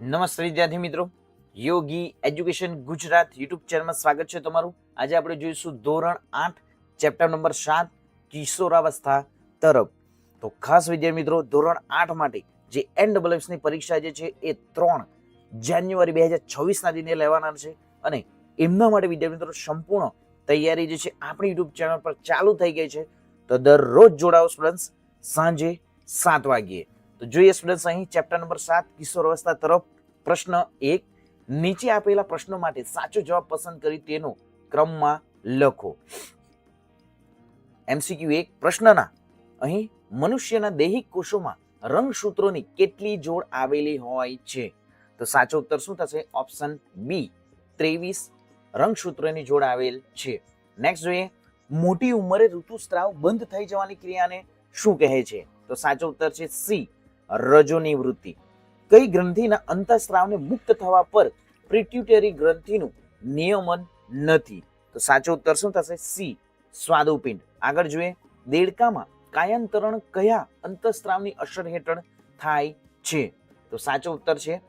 નમસ્તે વિદ્યાર્થી મિત્રો. યોગી એજ્યુકેશન ગુજરાત યુટ્યુબ ચેનલમાં સ્વાગત છે તમારું. આજે આપણે જોઈશું ધોરણ આઠ, ચેપ્ટર નંબર સાત, કિશોરાવસ્થા તરફ. તો ખાસ વિદ્યાર્થી મિત્રો, ધોરણ આઠ માટે જે એન ડબલ પરીક્ષા જે છે એ ત્રણ જાન્યુઆરી બે હજાર છવ્વીસના દિને લેવાના છે અને એમના માટે વિદ્યાર્થી મિત્રો સંપૂર્ણ તૈયારી જે છે આપણી યુટ્યુબ ચેનલ પર ચાલુ થઈ ગઈ છે. તો દરરોજ જોડાઓ સ્ટુડન્ટ્સ, સાંજે સાત વાગ્યે. તો જોઈએ સ્ટુડન્ટ્સ અહીં ચેપ્ટર નંબર સાત, કિશોર અવસ્થા તરફ પ્રશ્ન એક. નીચે આપેલા પ્રશ્નો માટે સાચો જવાબ પસંદ કરી તેનો ક્રમમાં લખો. એમસીક્યુ એક, પ્રશ્નના. અહીં મનુષ્યના દૈહિક કોષોમાં રંગસૂત્રોની કેટલી જોડ આવેલી હોય છે? તો સાચો ઉત્તર શું થશે? ઓપ્શન બી ત્રેવીસ રંગસૂત્રોની જોડ આવેલ છે. નેક્સ્ટ જોઈએ, મોટી ઉંમરે ઋતુસ્રાવ બંધ થઈ જવાની ક્રિયાને શું કહે છે? તો સાચો ઉત્તર છે સી રજોની વૃત્તિ. કઈ ગ્રંથિના અંતઃસ્રાવને મુક્ત થવા પર પ્રિટ્યુટરી ગ્રંથિનું નિયમન નથી. તો સાચો ઉત્તર શું થશે? સી. સ્વાદુપિંડ. આગળ જોઈએ. દેડકામાં કાયાંતરણ કયા અંતઃસ્રાવની અસર હેઠળ થાય છે? તો સાચો ઉત્તર છે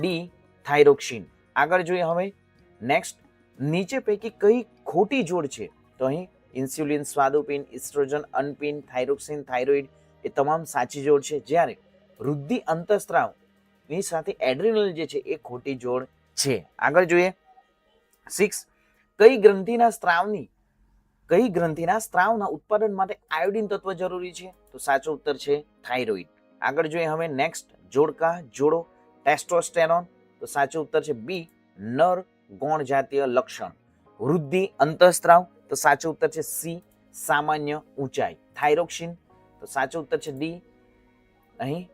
ડી. થાઇરોક્સિન. આગળ જોઈએ હવે. નેક્સ્ટ. નીચે પૈકી કઈ ખોટી જોડ છે? તો અહીં ઇન્સ્યુલિન સ્વાદુપિન ઇસ્ટ્રોજન અનપિન થાઇરોક્સિન, થાઇરોઇડ એ તમામ સાચી જોડ છે. જ્યારે વૃદ્ધિ અંતઃસ્ત્રાવની સાથે એડ્રિનલ જે છે એ ખોટી જોડ છે. આગળ જોઈએ. સિક્સ કઈ ગ્રંથિના સ્ત્રાવની, કઈ ગ્રંથિના સ્ત્રાવના ઉત્પાદન માટે આયોડિન તત્વ જરૂરી છે? તો સાચો ઉત્તર છે થાઇરોઇડ આગળ જોઈએ હવે નેક્સ્ટ જોડકા, જોડો ટેસ્ટોસ્ટેરોન તો સાચો ઉત્તર છે બી નર ગૌણ જાતીય લક્ષણ. વૃદ્ધિ અંતઃસ્ત્રાવ, તો સાચો ઉત્તર છે સી સામાન્ય ઊંચાઈ. થાઇરોક્સિન તો સાચો ઉત્તર છે ડી અહીં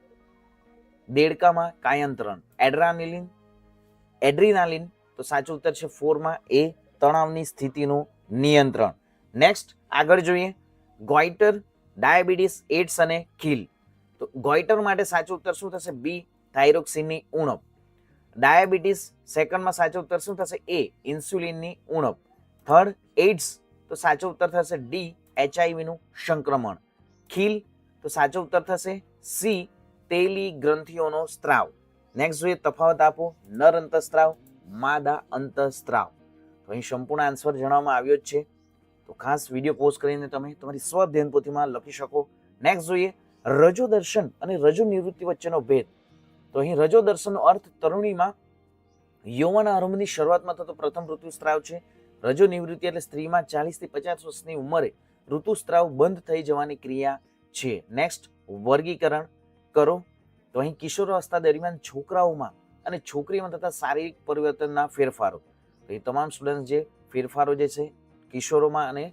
દેડકામાં કાયંત્રણ. એડ્રાનિલિન, એડ્રીનાલિન, તો સાચો ઉત્તર છે ફોરમાં એ તણાવની સ્થિતિનું નિયંત્રણ. નેક્સ્ટ આગળ જોઈએ. ગોઈટર, ડાયાબિટીસ એડ્સ અને ખીલ. તો ગોઈટર માટે સાચો ઉત્તર શું થશે? બી, થાઇરોક્સિનની ઉણપ. ડાયાબિટીસ સેકન્ડમાં સાચો ઉત્તર શું થશે? એ, ઇન્સ્યુલિનની ઉણપ. થર્ડ એડ્સ તો સાચો ઉત્તર થશે ડી, એચઆઈવીનું સંક્રમણ. ખીલ, તો સાચો ઉત્તર થશે સી તેલી ગ્રંથિઓનો સ્ત્રાવ. નેક્સ્ટ જોઈએ તફાવત આપો. નર અંતઃસ્ત્રાવ, માદા અંતઃસ્ત્રાવ. તો અહીં સંપૂર્ણ આન્સર જણાવવામાં આવ્યો જ છે. તો ખાસ વીડિયો પોસ્ટ કરીને તમે તમારી સ્વધ્યન પોથીમાં લખી શકો. નેક્સ્ટ જોઈએ રજો દર્શન અને રજો નિવૃત્તિ વચ્ચેનો ભેદ. તો અહીં રજો દર્શનનો અર્થ તરુણીમાં યૌવન આરંભની શરૂઆતમાં થતો પ્રથમ ઋતુસ્ત્રાવ છે. રજો નિવૃત્તિ એટલે સ્ત્રીમાં ચાલીસથી પચાસ વર્ષની ઉંમરે ઋતુસ્ત્રાવ બંધ થઈ જવાની ક્રિયા છે. નેક્સ્ટ વર્ગીકરણ. કરો, તો અહીં કિશોરાવસ્થા દરમિયાન છોકરાઓમાં અને છોકરીઓમાં થતા શારીરિક પરિવર્તનના ફેરફારો. તો એ તમામ સ્ટુડન્ટ જે ફેરફારો જે છે, કિશોરોમાં અને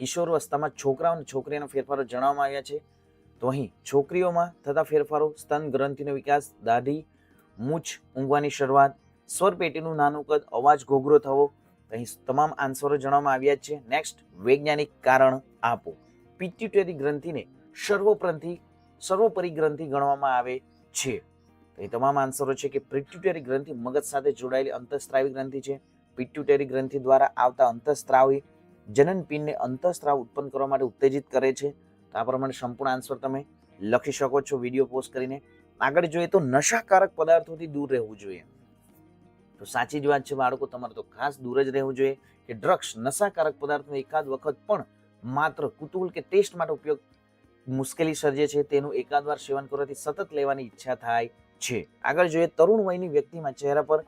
કિશોરાવસ્થામાં છોકરાઓ અને છોકરીઓના ફેરફારો જણાવવામાં આવ્યા છે. તો અહીં છોકરીઓમાં થતા ફેરફારો, સ્તન ગ્રંથિનો વિકાસ, દાઢી, મૂછ ઊંઘવાની શરૂઆત સ્વરપેટીનું નાનું કદ, અવાજ ઘોઘરો થવો અહીં તમામ આન્સરો જણાવવામાં આવ્યા છે. નેક્સ્ટ વૈજ્ઞાનિક કારણ આપો. પિટ્યુટરી ગ્રંથિને સર્વપ્રંથી સર્વોપરી ગ્રંથિ ગણવામાં આવે છે. એ તમામ આન્સરો છે કે પ્રિટ્યુટરી ગ્રંથિ મગજ સાથે જોડાયેલી અંતઃસ્ત્રાવી ગ્રંથિ છે. પિટ્યુટરી ગ્રંથિ દ્વારા આવતા અંતઃસ્ત્રાવી જનન પિનને અંતઃસ્ત્રાવ ઉત્પન્ન કરવા માટે ઉત્તેજિત કરે છે. તો આ પ્રમાણે સંપૂર્ણ આન્સર તમે લખી શકો છો વીડિયો પોસ્ટ કરીને. આગળ જોઈએ તો નશાકારક પદાર્થોથી દૂર રહેવું જોઈએ. તો સાચી જ વાત છે, બાળકો, તમારે તો ખાસ દૂર જ રહેવું જોઈએ કે ડ્રગ્સ નશાકારક પદાર્થનો એકાદ વખત પણ માત્ર કુતૂહલ કે ટેસ્ટ માટે ઉપયોગ મુશ્કેલી સર્જે છે, તેનું એકાદ વાર સેવન કરવાથી સતત લેવાની ઈચ્છા થાય છે. આગળ જોઈએ, તરુણ વયની વ્યક્તિમાં ચહેરા પર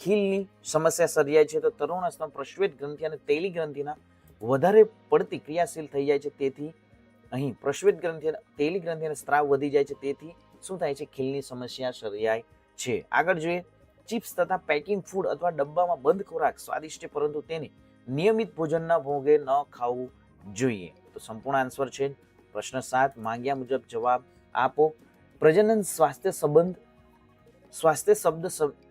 ખીલની સમસ્યા સર્જાય છે, તો તરુણ અવસ્થામાં પ્રશ્વેત ગ્રંથિ અને તેલી ગ્રંથિના વધારે પડતી ક્રિયાશીલ થઈ જાય છે, તેથી અહીં પ્રશ્વેત ગ્રંથિ અને તેલી ગ્રંથિ અને સ્ત્રાવ વધી જાય છે, તેથી શું થાય છે, ખીલની સમસ્યા સર્જાય છે. આગળ જોઈએ, ચિપ્સ તથા પેકિંગ ફૂડ અથવા ડબ્બામાં બંધ ખોરાક સ્વાદિષ્ટ છે, પરંતુ તેને નિયમિત ભોજનના ભોગે ન ખાવું જોઈએ. તો સંપૂર્ણ આન્સર છે પ્રશ્ન સાત, માંગ્યા મુજબ જવાબ આપો. પ્રજનન સ્વાસ્થ્ય સંબંધ, સ્વાસ્થ્ય શબ્દ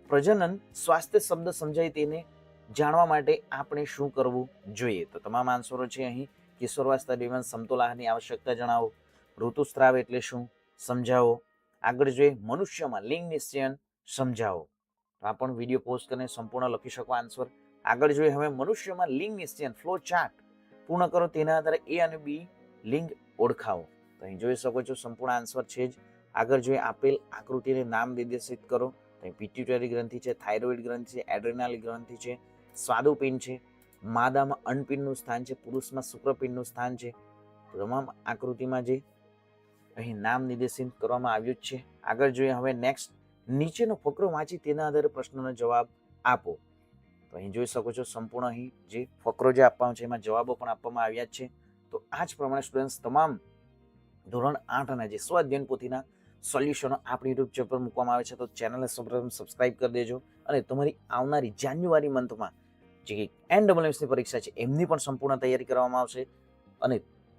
પ્રજનન સ્વાસ્થ્ય શબ્દ સમજાય તેને જાણવા માટે આપણે શું કરવું જોઈએ? તો તમામ આન્સરો છે અહીં. કિશોરવાસ્થા દરમિયાન સમતોલ આહારની આવશ્યકતા જણાવો. ઋતુસ્ત્રાવ એટલે શું? સમજાવો. આગળ જોઈએ. મનુષ્યમાં લિંગ નિશ્ચયન સમજાવો. તો આ પણ વીડિયો પોસ્ટ કરીને સંપૂર્ણ લખી શકો આન્સર આગળ જોઈએ. હવે મનુષ્યમાં લિંગ નિશ્ચયન ફ્લો ચાર્ટ પૂર્ણ કરો. તેના આધારે એ અને બી લિંગ ઓળખાવો. તો અહીં જોઈ શકો છો સંપૂર્ણ આન્સર છે જ. આગળ જોઈએ આપેલ આકૃતિને નામ નિર્દેશિત કરો. અહીં પિટ્યુટરી ગ્રંથિ છે થાઇરોઇડ ગ્રંથિ છે એડ્રેનાલ ગ્રંથિ છે, સ્વાદુપિંડ છે, માદામાં અન્નપિંડનું સ્થાન છે, પુરુષમાં શુક્રપિંડનું સ્થાન છે. તમામ આકૃતિમાં જે અહીં નામ નિર્દેશિત કરવામાં આવ્યું જ છે. આગળ જોઈએ હવે નેક્સ્ટ નીચેનો ફકરો વાંચી તેના આધારે પ્રશ્નનો જવાબ આપો. તો અહીં જોઈ શકો છો સંપૂર્ણ અહીં જે ફકરો જે આપવામાં છે, એમાં જવાબો પણ આપવામાં આવ્યા જ છે. તો આ જ પ્રમાણે સ્ટુડન્ટ્સ તમામ ધોરણ આઠના જે સ્વ અધ્યયન પોથીના સોલ્યુશનો આપણી યુટ્યુબ ચેનલ પર મૂકવામાં આવે છે. તો ચેનલને સૌપ્રથમ સબસ્ક્રાઇબ કરી દેજો અને તમારી આવનારી જાન્યુઆરી મંથમાં જે એન ડબલ એમએસની પરીક્ષા છે, એમની પણ સંપૂર્ણ તૈયારી કરવામાં આવશે. અને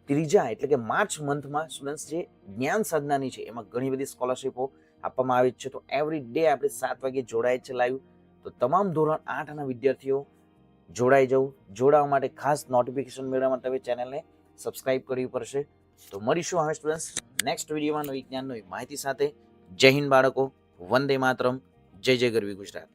ત્રીજા એટલે કે માર્ચ મંથમાં સ્ટુડન્ટ્સ જે જ્ઞાન સાધનાની છે, એમાં ઘણી બધી સ્કોલરશીપો આપવામાં આવી છે. તો એવરી ડે આપણે સાત વાગે જોડાય છે લાઈવ તો તમામ ધોરણ આઠના વિદ્યાર્થીઓ જોડાઈ જવું જોડાવા માટે ખાસ નોટિફિકેશન મેળવવા માટે ચેનલને સબસ્ક્રાઇબ કરવી પડશે. તો મળીશું હવે સ્ટુડન્ટ્સ નેક્સ્ટ વિડીયોમાં નવી જ્ઞાન નવી માહિતી સાથે. જય હિન્દ બાળકો. વંદે માતરમ. જય જય ગરવી ગુજરાત.